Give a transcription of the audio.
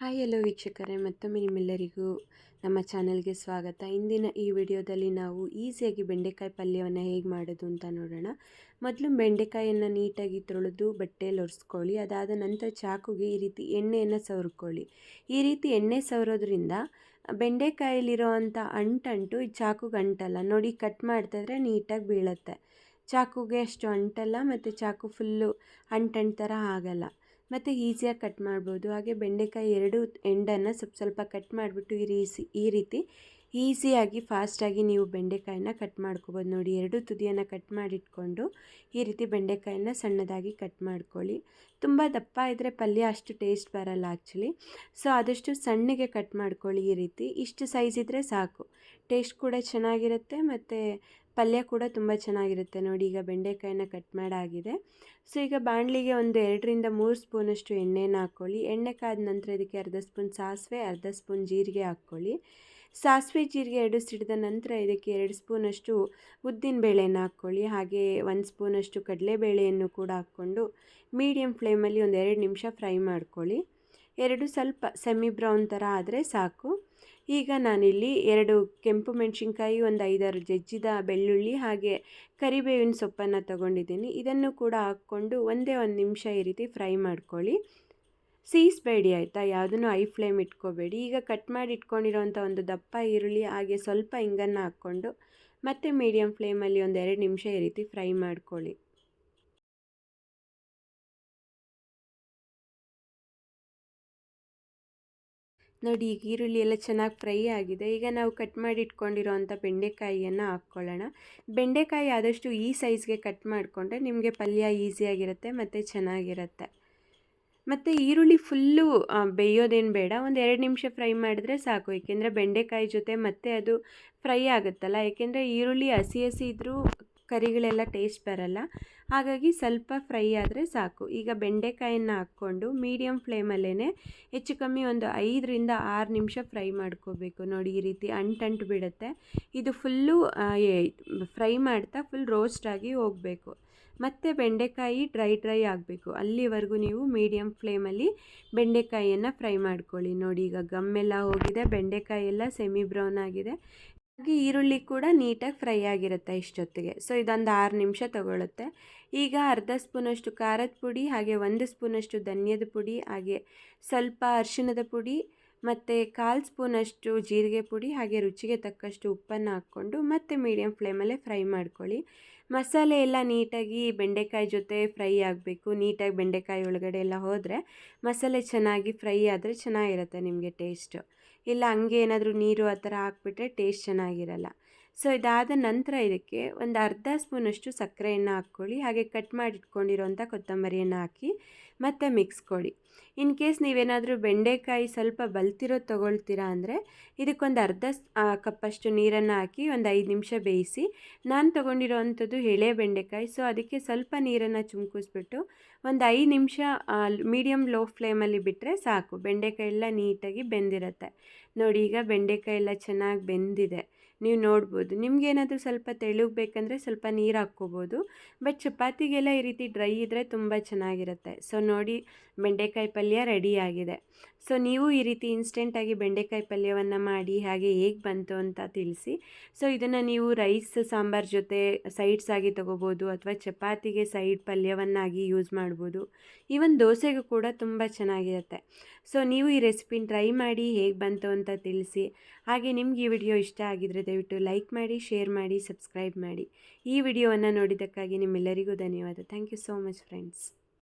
Hi ಎಲ್ಲೋ ವೀಕ್ಷಕರೇ, ಮತ್ತೊಮ್ಮೆ ನಿಮ್ಮೆಲ್ಲರಿಗೂ ನಮ್ಮ ಚಾನಲ್ಗೆ ಸ್ವಾಗತ. ಇಂದಿನ ಈ ವಿಡಿಯೋದಲ್ಲಿ ನಾವು ಈಸಿಯಾಗಿ ಬೆಂಡೆಕಾಯಿ ಪಲ್ಯವನ್ನು ಹೇಗೆ ಮಾಡೋದು ಅಂತ ನೋಡೋಣ. ಮೊದಲು ಬೆಂಡೆಕಾಯಿಯನ್ನು ನೀಟಾಗಿ ತೊಳೆದು ಬಟ್ಟೆಯಲ್ಲಿ ಒರೆಸ್ಕೊಳ್ಳಿ, ಅದಾದ ನಂತರ ಚಾಕುಗೆ ಈ ರೀತಿ ಎಣ್ಣೆಯನ್ನು ಸವರ್ಕೊಳ್ಳಿ. ಈ ರೀತಿ ಎಣ್ಣೆ ಸವರೋದ್ರಿಂದ ಬೆಂಡೆಕಾಯಲ್ಲಿರೋ ಅಂಥ ಅಂಟಂಟು ಈ ಚಾಕುಗೆ ಅಂಟಲ್ಲ. ನೋಡಿ, ಕಟ್ ಮಾಡ್ತಾಯಿದ್ರೆ ನೀಟಾಗಿ ಬೀಳುತ್ತೆ. ಚಾಕುಗೆ ಅಷ್ಟು ಅಂಟಲ್ಲ, ಮತ್ತು ಚಾಕು ಫುಲ್ಲು ಅಂಟಂಟು ಥರ ಆಗಲ್ಲ. ಮತ್ತು ಈಸಿಯಾಗಿ ಕಟ್ ಮಾಡ್ಬೋದು. ಹಾಗೆ ಬೆಂಡೆಕಾಯಿ ಎರಡು ಎಂಡನ್ನು ಸ್ವಲ್ಪ ಸ್ವಲ್ಪ ಕಟ್ ಮಾಡಿಬಿಟ್ಟು ಈ ರೀಸಿ, ಈ ರೀತಿ ಈಸಿಯಾಗಿ ಫಾಸ್ಟಾಗಿ ನೀವು ಬೆಂಡೆಕಾಯನ್ನ ಕಟ್ ಮಾಡ್ಕೋಬೋದು. ನೋಡಿ, ಎರಡು ತುದಿಯನ್ನು ಕಟ್ ಮಾಡಿಟ್ಕೊಂಡು ಈ ರೀತಿ ಬೆಂಡೆಕಾಯನ್ನ ಸಣ್ಣದಾಗಿ ಕಟ್ ಮಾಡ್ಕೊಳ್ಳಿ. ತುಂಬ ದಪ್ಪ ಇದ್ದರೆ ಪಲ್ಯ ಅಷ್ಟು ಟೇಸ್ಟ್ ಬರಲ್ಲ ಆ್ಯಕ್ಚುಲಿ. ಸೊ, ಆದಷ್ಟು ಸಣ್ಣಗೆ ಕಟ್ ಮಾಡ್ಕೊಳ್ಳಿ ಈ ರೀತಿ. ಇಷ್ಟು ಸೈಜ್ ಇದ್ದರೆ ಸಾಕು. ಟೇಸ್ಟ್ ಕೂಡ ಚೆನ್ನಾಗಿರುತ್ತೆ ಮತ್ತು ಪಲ್ಯ ಕೂಡ ತುಂಬ ಚೆನ್ನಾಗಿರುತ್ತೆ. ನೋಡಿ, ಈಗ ಬೆಂಡೆಕಾಯಿನ ಕಟ್ ಮಾಡಾಗಿದೆ. ಸೊ, ಈಗ ಬಾಣಲಿಗೆ ಒಂದು ಎರಡರಿಂದ ಮೂರು ಸ್ಪೂನಷ್ಟು ಎಣ್ಣೆನ ಹಾಕ್ಕೊಳ್ಳಿ. ಎಣ್ಣೆ ಕಾದ ನಂತರ ಇದಕ್ಕೆ ಅರ್ಧ ಸ್ಪೂನ್ ಸಾಸಿವೆ, ಅರ್ಧ ಸ್ಪೂನ್ ಜೀರಿಗೆ ಹಾಕ್ಕೊಳ್ಳಿ. ಸಾಸಿವೆ, ಜೀರಿಗೆ ಎರಡು ಸಿಡಿದ ನಂತರ ಇದಕ್ಕೆ ಎರಡು ಸ್ಪೂನಷ್ಟು ಉದ್ದಿನ ಬೇಳೆನ ಹಾಕ್ಕೊಳ್ಳಿ. ಹಾಗೆ ಒಂದು ಸ್ಪೂನಷ್ಟು ಕಡಲೆಬೇಳೆಯನ್ನು ಕೂಡ ಹಾಕ್ಕೊಂಡು ಮೀಡಿಯಮ್ ಫ್ಲೇಮಲ್ಲಿ ಒಂದು ಎರಡು ನಿಮಿಷ ಫ್ರೈ ಮಾಡ್ಕೊಳ್ಳಿ. ಎರಡು ಸ್ವಲ್ಪ ಸೆಮಿ ಬ್ರೌನ್ ಥರ ಆದರೆ ಸಾಕು. ಈಗ ನಾನಿಲ್ಲಿ ಎರಡು ಕೆಂಪು ಮೆಣಸಿನ್ಕಾಯಿ, ಒಂದು ಐದಾರು ಜಜ್ಜಿದ ಬೆಳ್ಳುಳ್ಳಿ ಹಾಗೆ ಕರಿಬೇವಿನ ಸೊಪ್ಪನ್ನು ತಗೊಂಡಿದ್ದೀನಿ. ಇದನ್ನು ಕೂಡ ಹಾಕ್ಕೊಂಡು ಒಂದೇ ಒಂದು ನಿಮಿಷ ಈ ರೀತಿ ಫ್ರೈ ಮಾಡ್ಕೊಳ್ಳಿ. ಸೀಸ್ಬೇಡಿ ಆಯಿತಾ? ಯಾವುದನ್ನು ಐ ಫ್ಲೇಮ್ ಇಟ್ಕೋಬೇಡಿ. ಈಗ ಕಟ್ ಮಾಡಿ ಇಟ್ಕೊಂಡಿರೋಂಥ ಒಂದು ದಪ್ಪ ಈರುಳ್ಳಿ ಹಾಗೆ ಸ್ವಲ್ಪ ಹಿಂಗನ್ನು ಹಾಕ್ಕೊಂಡು ಮತ್ತೆ ಮೀಡಿಯಮ್ ಫ್ಲೇಮಲ್ಲಿ ಒಂದು ಎರಡು ನಿಮಿಷ ಈ ರೀತಿ ಫ್ರೈ ಮಾಡ್ಕೊಳ್ಳಿ. ನೋಡಿ ಈಗ ಈರುಳ್ಳಿ ಎಲ್ಲ ಚೆನ್ನಾಗಿ ಫ್ರೈ ಆಗಿದೆ. ಈಗ ನಾವು ಕಟ್ ಮಾಡಿ ಇಟ್ಕೊಂಡಿರೋ ಅಂಥ ಬೆಂಡೆಕಾಯಿಯನ್ನು ಹಾಕ್ಕೊಳ್ಳೋಣ. ಬೆಂಡೆಕಾಯಿ ಆದಷ್ಟು ಈ ಸೈಜ್ಗೆ ಕಟ್ ಮಾಡಿಕೊಂಡ್ರೆ ನಿಮಗೆ ಪಲ್ಯ ಈಸಿಯಾಗಿರುತ್ತೆ ಮತ್ತು ಚೆನ್ನಾಗಿರುತ್ತೆ. ಮತ್ತು ಈರುಳ್ಳಿ ಫುಲ್ಲು ಬೇಯೋದೇನು ಬೇಡ. ಒಂದು ಎರಡು ನಿಮಿಷ ಫ್ರೈ ಮಾಡಿದ್ರೆ ಸಾಕು. ಏಕೆಂದರೆ ಬೆಂಡೆಕಾಯಿ ಜೊತೆ ಮತ್ತೆ ಅದು ಫ್ರೈ ಆಗುತ್ತಲ್ಲ. ಏಕೆಂದರೆ ಈರುಳ್ಳಿ ಹಸಿ ಹಸಿ ಇದ್ದರೂ ಕರಿಗಳೆಲ್ಲ ಟೇಸ್ಟ್ ಬರಲ್ಲ. ಹಾಗಾಗಿ ಸ್ವಲ್ಪ ಫ್ರೈ ಆದರೆ ಸಾಕು. ಈಗ ಬೆಂಡೆಕಾಯನ್ನು ಹಾಕ್ಕೊಂಡು ಮೀಡಿಯಮ್ ಫ್ಲೇಮಲ್ಲೇ ಹೆಚ್ಚು ಕಮ್ಮಿ ಒಂದು ಐದರಿಂದ ಆರು ನಿಮಿಷ ಫ್ರೈ ಮಾಡ್ಕೋಬೇಕು. ನೋಡಿ ಈ ರೀತಿ ಅಂಟಂಟು ಬಿಡುತ್ತೆ. ಇದು ಫುಲ್ಲು ಫ್ರೈ ಮಾಡ್ತಾ ಫುಲ್ ರೋಸ್ಟ್ ಆಗಿ ಹೋಗಬೇಕು. ಮತ್ತು ಬೆಂಡೆಕಾಯಿ ಡ್ರೈ ಡ್ರೈ ಆಗಬೇಕು. ಅಲ್ಲಿವರೆಗೂ ನೀವು ಮೀಡಿಯಮ್ ಫ್ಲೇಮಲ್ಲಿ ಬೆಂಡೆಕಾಯಿಯನ್ನು ಫ್ರೈ ಮಾಡ್ಕೊಳ್ಳಿ. ನೋಡಿ ಈಗ ಗಮ್ಮೆಲ್ಲ ಹೋಗಿದೆ. ಬೆಂಡೆಕಾಯಿ ಎಲ್ಲ ಸೆಮಿ ಬ್ರೌನ್ ಆಗಿದೆ. ಹಾಗೆ ಈರುಳ್ಳಿ ಕೂಡ ನೀಟಾಗಿ ಫ್ರೈ ಆಗಿರುತ್ತೆ ಇಷ್ಟೊತ್ತಿಗೆ. ಸೊ ಇದೊಂದು ಆರು ನಿಮಿಷ ತಗೊಳ್ಳುತ್ತೆ ಈಗ ಅರ್ಧ ಸ್ಪೂನಷ್ಟು ಖಾರದ ಪುಡಿ, ಹಾಗೆ ಒಂದು ಸ್ಪೂನಷ್ಟು ಧನ್ಯದ ಪುಡಿ, ಹಾಗೆ ಸ್ವಲ್ಪ ಅರಿಶಿಣದ ಪುಡಿ, ಮತ್ತು ಕಾಲು ಸ್ಪೂನಷ್ಟು ಜೀರಿಗೆ ಪುಡಿ, ಹಾಗೆ ರುಚಿಗೆ ತಕ್ಕಷ್ಟು ಉಪ್ಪನ್ನು ಹಾಕ್ಕೊಂಡು ಮತ್ತೆ ಮೀಡಿಯಮ್ ಫ್ಲೇಮಲ್ಲೇ ಫ್ರೈ ಮಾಡ್ಕೊಳ್ಳಿ. ಮಸಾಲೆ ಎಲ್ಲ ನೀಟಾಗಿ ಬೆಂಡೆಕಾಯಿ ಜೊತೆ ಫ್ರೈ ಆಗಬೇಕು. ನೀಟಾಗಿ ಬೆಂಡೆಕಾಯಿ ಒಳಗಡೆ ಎಲ್ಲ ಹೋದರೆ ಮಸಾಲೆ ಚೆನ್ನಾಗಿ ಫ್ರೈ ಆದರೆ ಚೆನ್ನಾಗಿರುತ್ತೆ ನಿಮಗೆ ಟೇಸ್ಟು. ಇಲ್ಲ ಹಂಗೆ ಏನಾದರೂ ನೀರು ಆ ಥರ ಹಾಕ್ಬಿಟ್ರೆ ಟೇಸ್ಟ್ ಚೆನ್ನಾಗಿರಲ್ಲ. ಸೊ, ಇದಾದ ನಂತರ ಇದಕ್ಕೆ ಒಂದು ಅರ್ಧ ಸ್ಪೂನಷ್ಟು ಸಕ್ಕರೆಯನ್ನು ಹಾಕ್ಕೊಳ್ಳಿ. ಹಾಗೆ ಕಟ್ ಮಾಡಿ ಇಟ್ಕೊಂಡಿರೋಂಥ ಕೊತ್ತಂಬರಿಯನ್ನು ಹಾಕಿ ಮತ್ತೆ ಮಿಕ್ಸ್ ಕೊಡಿ. ಇನ್ ಕೇಸ್ ನೀವೇನಾದರೂ ಬೆಂಡೆಕಾಯಿ ಸ್ವಲ್ಪ ಬಲ್ತಿರೋದು ತೊಗೊಳ್ತೀರಾ ಅಂದರೆ ಇದಕ್ಕೊಂದು ಅರ್ಧ ಕಪ್ಪಷ್ಟು ನೀರನ್ನು ಹಾಕಿ ಒಂದು ಐದು ನಿಮಿಷ ಬೇಯಿಸಿ, ನಾನು ತೊಗೊಂಡಿರೋ ಅಂಥದ್ದು ಎಳೆ ಬೆಂಡೆಕಾಯಿ. ಸೊ, ಅದಕ್ಕೆ ಸ್ವಲ್ಪ ನೀರನ್ನು ಚುಮ್ಕಿಸ್ಬಿಟ್ಟು ಒಂದು ಐದು ನಿಮಿಷ ಮೀಡಿಯಮ್ ಲೋ ಫ್ಲೇಮಲ್ಲಿ ಬಿಟ್ಟರೆ ಸಾಕು. ಬೆಂಡೆಕಾಯಿ ಎಲ್ಲ ನೀಟಾಗಿ ಬೆಂದಿರುತ್ತೆ. ನೋಡಿ, ಈಗ ಬೆಂಡೆಕಾಯಿ ಎಲ್ಲ ಚೆನ್ನಾಗಿ ಬೆಂದಿದೆ. ನೀವು ನೋಡ್ಬೋದು. ನಿಮಗೇನಾದರೂ ಸ್ವಲ್ಪ ತೆಳುಗಬೇಕಂದ್ರೆ ಸ್ವಲ್ಪ ನೀರು ಹಾಕ್ಕೋಬೋದು. ಬಟ್ ಚಪಾತಿಗೆಲ್ಲ ಈ ರೀತಿ ಡ್ರೈ ಇದ್ದರೆ ತುಂಬ ಚೆನ್ನಾಗಿರುತ್ತೆ. ಸೊ, ನೋಡಿ ಬೆಂಡೆಕಾಯಿ ಪಲ್ಯ ರೆಡಿಯಾಗಿದೆ ಸೊ, ನೀವು ಈ ರೀತಿ ಇನ್ಸ್ಟೆಂಟಾಗಿ ಬೆಂಡೆಕಾಯಿ ಪಲ್ಯವನ್ನು ಮಾಡಿ, ಹಾಗೆ ಹೇಗೆ ಬಂತು ಅಂತ ತಿಳಿಸಿ. ಸೊ, ಇದನ್ನು ನೀವು ರೈಸ್ ಸಾಂಬಾರ್ ಜೊತೆ ಸೈಡ್ಸ್ ಆಗಿ ತೊಗೋಬೋದು ಅಥವಾ ಚಪಾತಿಗೆ ಸೈಡ್ ಪಲ್ಯವನ್ನಾಗಿ ಯೂಸ್ ಮಾಡ್ಬೋದು. ಈವನ್ ದೋಸೆಗೂ ಕೂಡ ತುಂಬ ಚೆನ್ನಾಗಿರುತ್ತೆ. ಸೊ, ನೀವು ಈ ರೆಸಿಪಿನ ಟ್ರೈ ಮಾಡಿ ಹೇಗೆ ಬಂತು ಅಂತ ತಿಳಿಸಿ. ಹಾಗೆ ನಿಮ್ಗೆ ಈ ವಿಡಿಯೋ ಇಷ್ಟ ಆಗಿದ್ರೆ ದಯವಿಟ್ಟು ಲೈಕ್ ಮಾಡಿ, ಶೇರ್ ಮಾಡಿ, ಸಬ್ಸ್ಕ್ರೈಬ್ ಮಾಡಿ. ಈ ವಿಡಿಯೋವನ್ನು ನೋಡಿದ್ದಕ್ಕಾಗಿ ನಿಮ್ಮೆಲ್ಲರಿಗೂ ಧನ್ಯವಾದ. Thank you so much friends.